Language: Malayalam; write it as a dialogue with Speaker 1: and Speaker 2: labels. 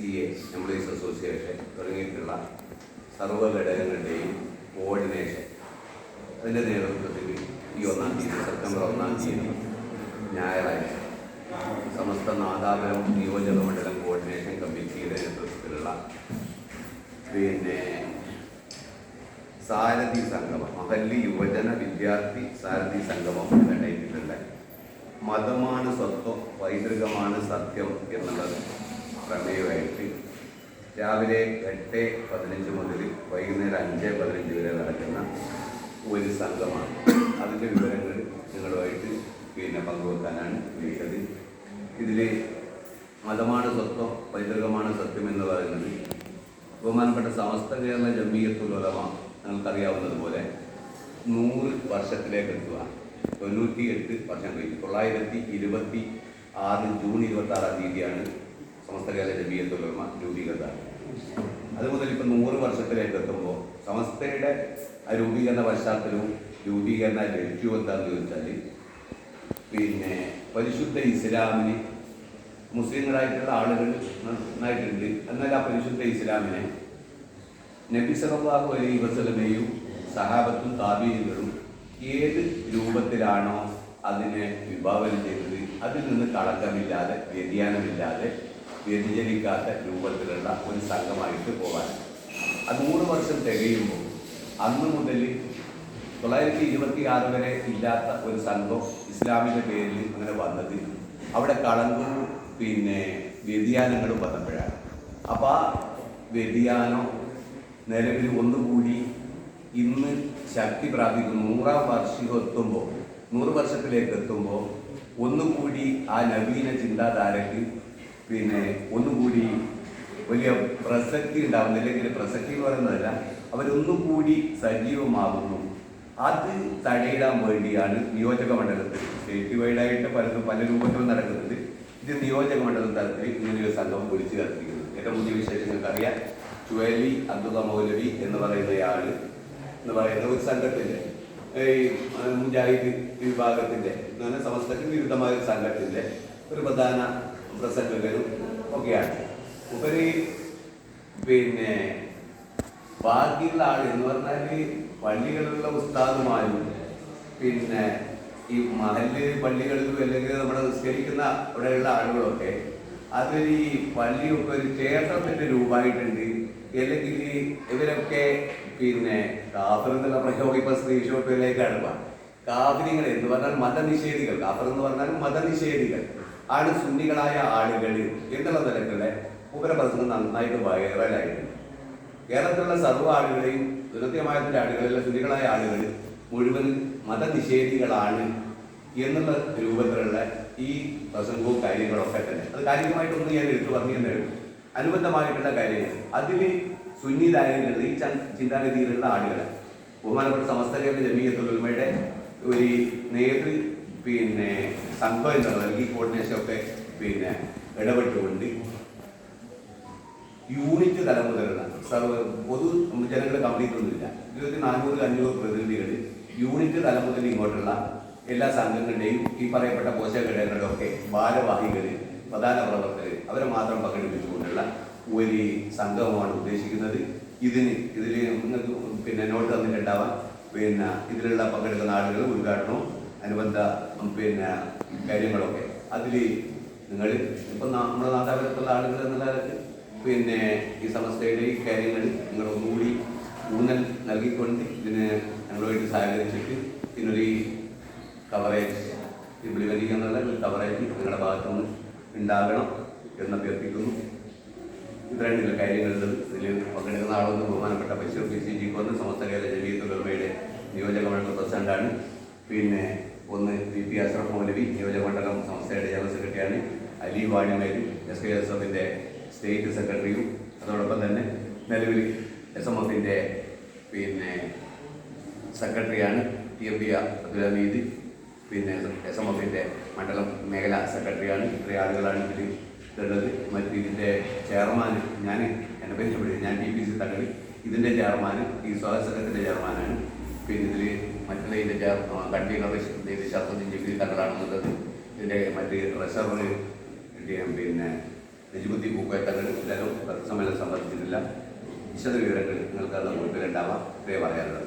Speaker 1: സി എ എംപ്ലോയീസ് അസോസിയേഷൻ തുടങ്ങിയിട്ടുള്ള സർവ ഘടകങ്ങളുടെയും കോർഡിനേഷൻ അതിന്റെ നേതൃത്വത്തിൽ ഈ ഒന്നാം തീയതി സെപ്റ്റംബർ ഒന്നാം തീയതി ഞായറാഴ്ച സമസ്ത നാദാപുരം നിയോജക മണ്ഡലം കോർഡിനേഷൻ കമ്മിറ്റിയുടെ നേതൃത്വത്തിലുള്ള പിന്നെ സാരഥി സംഗമം മഹല്ലി യുവജന വിദ്യാർത്ഥി സാരഥി സംഗമം എന്ന മതമാണ് സ്വത്വം പൈതൃകമാണ് സത്യം എന്നുള്ളത്. പ്രമേയമായിട്ട് രാവിലെ എട്ട് പതിനഞ്ച് മുതൽ വൈകുന്നേരം അഞ്ച് പതിനഞ്ച് വരെ നടക്കുന്ന ഒരു സംഘമാണ്. അതിന്റെ വിവരങ്ങൾ നിങ്ങളുമായിട്ട് പിന്നെ പങ്കുവെക്കാനാണ് വിളിച്ചത്. ഇതിൽ മതമാണ് സ്വത്വം പൈതൃകമാണ് സത്യം എന്ന് പറയുന്നത്. ബഹുമാനപ്പെട്ട സമസ്ത കേരള ജമീയത്തുൽ ഉലമ നിങ്ങൾക്കറിയാവുന്നതുപോലെ നൂറ് വർഷത്തിലേക്ക് എത്തുക. തൊണ്ണൂറ്റി എട്ട് വർഷം കഴിഞ്ഞു. തൊള്ളായിരത്തി ഇരുപത്തി ആറ് ജൂൺ ഇരുപത്തി ആറാം തീയതിയാണ് സമസ്ത കേരള ജമീയത്തുൽ ഉലമ രൂപീകൃത അത് മുതൽ ഇപ്പം നൂറ് വർഷത്തിലേക്ക് എത്തുമ്പോൾ സമസ്തയുടെ ആ രൂപീകരണ പശ്ചാത്തലവും രൂപീകരണ ലക്ഷ്യവും എന്താണെന്ന് ചോദിച്ചാൽ പിന്നെ പരിശുദ്ധ ഇസ്ലാമിന് മുസ്ലിങ്ങളായിട്ടുള്ള ആളുകൾ നന്നായിട്ടുണ്ട്. എന്നാൽ ആ പരിശുദ്ധ ഇസ്ലാമിനെ നബി സല്ലല്ലാഹു അലൈഹി വസല്ലമയും സഹാബത്തും താബീനുകളും ഏത് രൂപത്തിലാണോ അതിനെ വിഭാവനം ചെയ്തത് അതിൽ നിന്ന് കളങ്കമില്ലാതെ വ്യതിയാനമില്ലാതെ വ്യതിചലിക്കാത്ത രൂപത്തിലുള്ള ഒരു സംഘമായിട്ട് പോകാൻ അത് മൂന്ന് വർഷം തികയുമ്പോൾ അന്ന് മുതൽ തൊള്ളായിരത്തി ഇരുപത്തി ആറ് വരെ ഇല്ലാത്ത ഒരു സംഘം ഇസ്ലാമിന്റെ പേരിൽ അങ്ങനെ വന്നത്. അവിടെ കളങ്കവും പിന്നെ വ്യതിയാനങ്ങളും വന്നപ്പോഴാണ്. അപ്പോൾ ആ വ്യതിയാനം നിലവിൽ ഒന്നുകൂടി ഇന്ന് ശക്തി പ്രാപിക്കുന്നു. നൂറാം വാർഷികം എത്തുമ്പോൾ നൂറ് വർഷത്തിലേക്ക് എത്തുമ്പോൾ ഒന്നുകൂടി ആ നവീന ചിന്താധാരയ്ക്ക് പിന്നെ ഒന്നുകൂടി വലിയ പ്രസക്തി ഉണ്ടാവുന്നു അല്ലെങ്കിൽ പ്രസക്തി എന്ന് പറയുന്നതല്ല അവരൊന്നുകൂടി സജീവമാകുന്നു. അത് തടയിടാൻ വേണ്ടിയാണ് നിയോജക മണ്ഡലത്തിൽ സ്റ്റേറ്റ് വൈഡായിട്ട് പലതും പല രൂപത്തിലും നടക്കുന്നത് ഇത് നിയോജക മണ്ഡലം തലത്തിൽ ഇങ്ങനെയൊരു സംഘം വിളിച്ചു ചേർത്തിരിക്കുന്നത് ഏറ്റവും പുതിയ വിശേഷം നിങ്ങൾക്കറിയാം ചുവലി അബ്ദുള്ള മൗലവി എന്ന് പറയുന്നയാൾ എന്ന് പറയുന്ന ഒരു സംഘത്തിന്റെ ഈ മുജാഹിദ് വിഭാഗത്തിന്റെ എന്ന് പറഞ്ഞാൽ സമസ്തക്ക് വിരുദ്ധമായ ഒരു സംഘത്തിന്റെ ഒരു പ്രധാന പ്രസംഗകനും ഒക്കെയാണ്. ഉപരി പിന്നെ ബാക്കിയുള്ള ആൾ എന്ന് പറഞ്ഞാൽ പള്ളികളിലുള്ള ഉസ്താദുമാരും പിന്നെ ഈ മഹൽ പള്ളികളിലും അല്ലെങ്കിൽ നമ്മുടെ നിസ്കരിക്കുന്ന അവിടെയുള്ള ആളുകളൊക്കെ അത് ഈ പള്ളി ഒരു ക്ഷേത്രത്തിന്റെ രൂപമായിട്ടുണ്ട്. അല്ലെങ്കിൽ ഇവരൊക്കെ പിന്നെ കാഫർ എന്നുള്ള പ്രയോഗം ഇപ്പൊ സ്ത്രീ ഷോപ്പിലേക്കാണ് കാഫിനികൾ എന്ന് പറഞ്ഞാൽ മതനിഷേധികൾ. കാഫർ എന്ന് പറഞ്ഞാൽ മതനിഷേധികൾ. ആണ് സുന്നികളായ ആളുകൾ എന്നുള്ള നിലക്കുള്ള ഉപരപ്രസംഗം നന്നായിട്ട് വൈറലായിട്ടുണ്ട് കേരളത്തിലുള്ള സർവ ആളുകളെയും ദുരത്യമായത്തിന്റെ ആളുകളിലെ സുന്നികളായ ആളുകൾ മുഴുവൻ മതനിഷേധികളാണ് എന്നുള്ള രൂപത്തിലുള്ള ഈ പ്രസംഗവും കാര്യങ്ങളൊക്കെ തന്നെ. അത് കാര്യമായിട്ടൊന്നും ഞാൻ എടുത്തു പറഞ്ഞു തന്നെ. അനുബന്ധമായിട്ടുള്ള കാര്യങ്ങൾ. അതിൽ സുന്നിതായകളുടെ ഈ ചിന്താഗതിയിലുള്ള ആളുകളെ ബഹുമാനപ്പെട്ട സമസ്ത കേരള ജമീയത്തുള്ളമയുടെ ഒരു നേതൃ പിന്നെ സംഘം എന്നുള്ളത് അല്ലെങ്കിൽ കോർഡിനേഷൻ ഒക്കെ പിന്നെ ഇടപെട്ടുകൊണ്ട് യൂണിറ്റ് തലം മുതലുള്ള സർവ പൊതു ജനങ്ങൾ കംപ്ലീറ്റ് ഒന്നുമില്ല. ഇരുപത്തി നാനൂറ് അഞ്ഞൂറ് പ്രതിനിധികൾ യൂണിറ്റ് തലം മുതൽ ഇങ്ങോട്ടുള്ള എല്ലാ സംഘങ്ങളുടെയും ഈ പറയപ്പെട്ട പോഷക ഒക്കെ ഭാരവാഹികൾ പ്രധാന പ്രവർത്തകർ അവരെ മാത്രം പങ്കെടുപ്പിച്ചുകൊണ്ടുള്ള ഒരു സംഘമാണ് ഉദ്ദേശിക്കുന്നത്. ഇതിന് ഇതിൽ നിങ്ങൾക്ക് പിന്നെ നോട്ട് തന്നിട്ടുണ്ടാവാം. പിന്നെ ഇതിലുള്ള പങ്കെടുക്കുന്ന ആളുകൾ ഉദ്ഘാടനവും അനുബന്ധ പിന്നെ കാര്യങ്ങളൊക്കെ. അതിൽ നിങ്ങൾ ഇപ്പം നമ്മുടെ നാട്ടാപുരത്തുള്ള ആളുകൾ എന്നുള്ള പിന്നെ ഈ സമസ്തയുടെ ഈ കാര്യങ്ങൾ നിങ്ങൾ ഒന്നുകൂടി ഊന്നൽ നൽകിക്കൊണ്ട് ഇതിന് ഞങ്ങളുമായിട്ട് സഹകരിച്ചിട്ട് ഇതിനൊരു കവറേജ് ഇംപ്ലിമെന്റ് എന്നുള്ള ഒരു കവറേജ് നിങ്ങളുടെ ഭാഗത്തുനിന്ന് ഉണ്ടാകണം എന്ന് അഭ്യർത്ഥിക്കുന്നു. ഇത്രയും ചില കാര്യങ്ങളുണ്ട് ഇതിൽ പങ്കെടുക്കുന്ന ആളൊന്ന് ബഹുമാനപ്പെട്ട ബഷീർ പി സി ജി കൊന്ന് സമസ്ത കേരള ജമീയത്തുലമയുടെ നിയോജക മണ്ഡലം പ്രസിഡന്റാണ്. പിന്നെ ഒന്ന് വി പി അഷ്റഫ് മൗലവി നിയോജകമണ്ഡലം സംസ്ഥയുടെ ജനറൽ സെക്രട്ടറിയാണ് Ali Vanimel S K S എഫിന്റെ സ്റ്റേറ്റ് സെക്രട്ടറിയും അതോടൊപ്പം തന്നെ നിലവിൽ എസ് എം എഫിന്റെ പിന്നെ സെക്രട്ടറിയാണ് ടി എം പി അബ്ദുൽ പിന്നെ എസ് എം എഫിന്റെ മണ്ഡലം മേഖല സെക്രട്ടറിയാണ്. ഇത്രയും ആളുകളാണ് ഇതിൽ ഇതുള്ളത്. മറ്റ് ഇതിന്റെ ചെയർമാൻ ഞാൻ എന്നെ പേര് ഞാൻ ടി പി സി തകളി ഇതിന്റെ ചെയർമാൻ ഈ സ്വാഗത സംഘത്തിന്റെ ചെയർമാനാണ്. പിന്നെ ഇതിൽ മറ്റുള്ള ഇതിന്റെ കൺവീനർ ഇത് ശാസ്ത്രജ്ഞ ജിബി തങ്ങളാണെന്നുള്ളത് ഇതിന്റെ മറ്റ് റിസർവ് പിന്നെ രജുകുത്തി പൂക്കോയത്തങ്ങൾ എല്ലാവരും സമ്മേളനം സംബന്ധിച്ചിട്ടില്ല. വിശദ വിവരങ്ങൾ നിങ്ങൾക്ക് അത് മുൻപിലുണ്ടാവാം ഇത്രേ പറയാനുള്ളത്